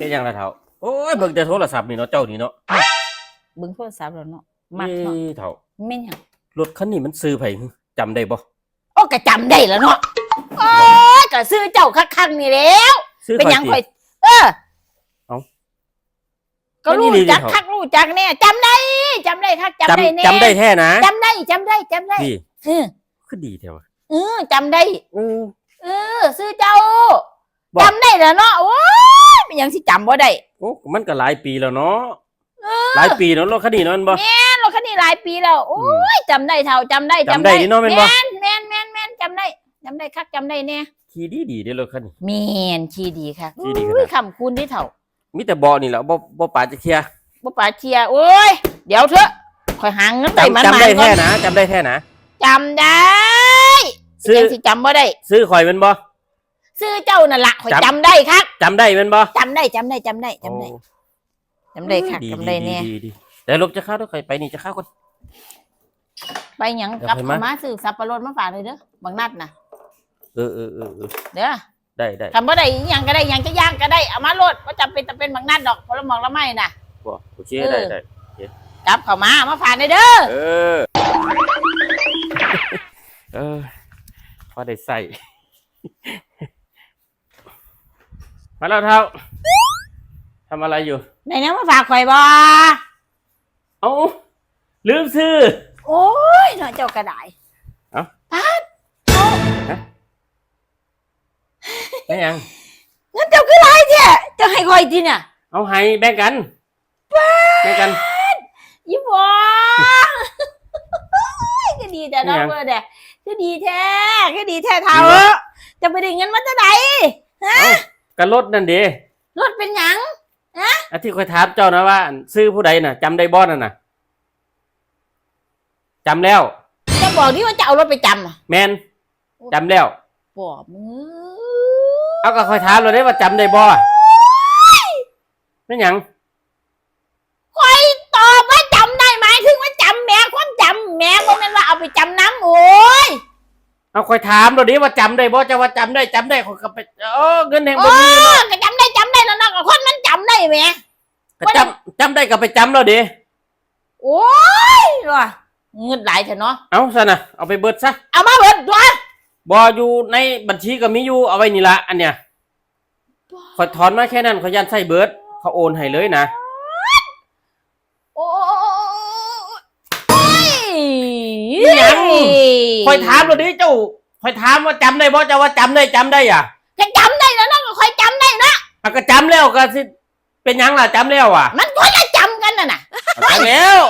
เป็นหยังล่ะเฒ่าโอ้ยเบิ่งแต่โทรศัพท์นี่เนาะเจ้านี่เนาะเบิ่งโทรศัพท์แล้วเนาะมักเนาะเอ้ยเฒ่าแม่นหยังรถคันนี้มันซื้อไผหึจำได้บ่โอ้ก็จำได้แล้วเนาะโอ้ยก็ซื้อเจ้าคักๆนี่แหล้ว ซื้อเป็นไผหยังติข่อยเออเอ้าก็รู้ไม่ดีดิจักเขาคักรู้จักแน่จำได้จำได้คักจำได้แน่จำจำได้แท้นะจำได้จำได้จำได้พี่เออคือดีแท้ว่ะเออจำได้ เออ เออซื้อเจ้าบอกจำได้แล้วเนาะโอ้ย เป็นหยังสิจำบ่ได้โอ้มันก็หลายปีแล้วเนาะหลายปีเนาะรถคันนี้เนาะมันบ่ แม่นรถคันนี้หลายปีแล้วโอ้ยจำได้เท่าจำได้จำได้นี่เนาะแม่นบ่ แม่นแม่นแม่นแม่นจำได้จำได้คักจำได้แน่ขี่ดีดีๆเด้อรถคันนี้ แม่นขี้ดีค่ะขี้ดีขนาด อุ้ยคำคุณที่เท่ามีแต่เบาะนี่แหละบ่บ่ปาดจะเคลียร์บ่ป่าเชียร์โอ้ยเดี๋ยวเถอะคอยหาเงินไปมันจำจำได้ก่อแท้นนะจำได้แท้นะ จำได้ซื้อ ยังสิจำบ่ได้ ซื้อข่อยแมันบ่ ซื้อเจ้านั่นละคอยจำ จำได้ครับจำได้แมันบ่จำได้จำได้จำได้จำได้โอ้จำได้ค่ะดีจำได้แน่ดีดีเดี๋ยวลบจะเข้าด้วยใครไปนี่จะเข้าก่อนไปหยังเดี๋ยวกับค่อยเขามามาซื้อสับปะรดมาฝากเลยเด้อบางนัดน่ะ เออเออเออเออเด้อได้ได้ ทำบ่ได้อิหยังก็ได้อิหยังจะย่างก็ได้เอามาโลดบ่จำเป็นจะเป็นบางนัดดอกผลหมอกละไม้น่ะ บ่โอเคเออ ได้ได้กลับเข้ามามาฝากเลยเด้อ เออ เออพอได้ใส่ มาแล้วเท้าทำอะไรอยู่ไหนนะมาฝากข่อยบ่เอ้าลืมซื้อ โอ้ยเนาะเจ้ากระไดเอ้าปัดเอาได้ยังเงินเจ้าคือไรแท้เจ้าให้ข่อยทีน่ะเอาให้แบ่งกันแบ่งกันยี่บัวก็ดีแต่น้องยังเพื่อนเด้ก็ดีแท้ก็ดีแท้เท่าดีวะจะไปได้เงินมาจะไหน กันรถนั่นเดีรถเป็นหยังอันที่คอยถามเจ้านะว่าอันซื้อผู้ใดน่ะจำได้บ่นั่นน่ะจำแล้ว จะบอกที่ว่าจะเอารถไปจำอะแมนจำแล้ว บอกมือเอาก็คอยถามเราได้ว่าจำได้บ่เป็นหยังคอยตอบว่าจำได้ไหมายถึงว่าจำแม่ความจำแม่บ่แม่นว่าเอาไปจำน้ำโอ้ย เอาคอยถามเราดิว่าจำได้บ่จะว่าจำได้จำได้คนก็ไปโอ้เงินแห่งโอ้บ่มีเนาะก็จำได้จำได้แล้วเนาะก็คนมันจำได้แหม ก็จำจำได้ก็ไปจำเราดิโอ้ยว่ะเงินหลายเถอะเนาะ เอาซะนะเอาไปเบิดซะเอามาเบิดตัวบ่อยู่ในบัญชีก็มีอยู่เอาไว้นี่ละอันเนี้ยขอยถอนมาแค่นั้นขอยยันใส่เบิดเขาโอนให้เลยนะ ยังคอยถามเราดิเจ้าคอยถามว่าจำได้บ่จะว่าจำได้จำได้อะก็จำได้แล้วเนาะก็คอยจำได้นะอะก็จำแล้วก็สิเป็นหยังล่ะจำแล้วอะ มันก็จะจำกันน่ะนะจำแล้ว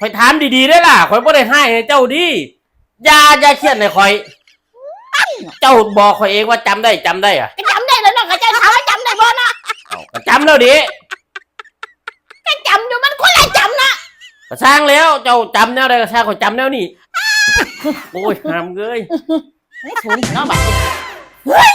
คอยถามดีๆได้ล่ะคอยบ่ได้ให้ให้เจ้าดิอย่าอย่าเครียดให้คอย เจ้าบอกคอยเองว่าจำได้จำได้อะก็จำได้แล้วเนาะก็จะถามว่าจำได้บ่เนาะเอาก็จำแล้วดิ ก็จำอยู่มันคนละจำนะ ก็สร้างแล้วเจ้าจำแนวใดก็สร้างคอยจำแนวนี้โอ้ยหามเอ้ยไม่ถูกเนาะบัดนี้เฮ้ย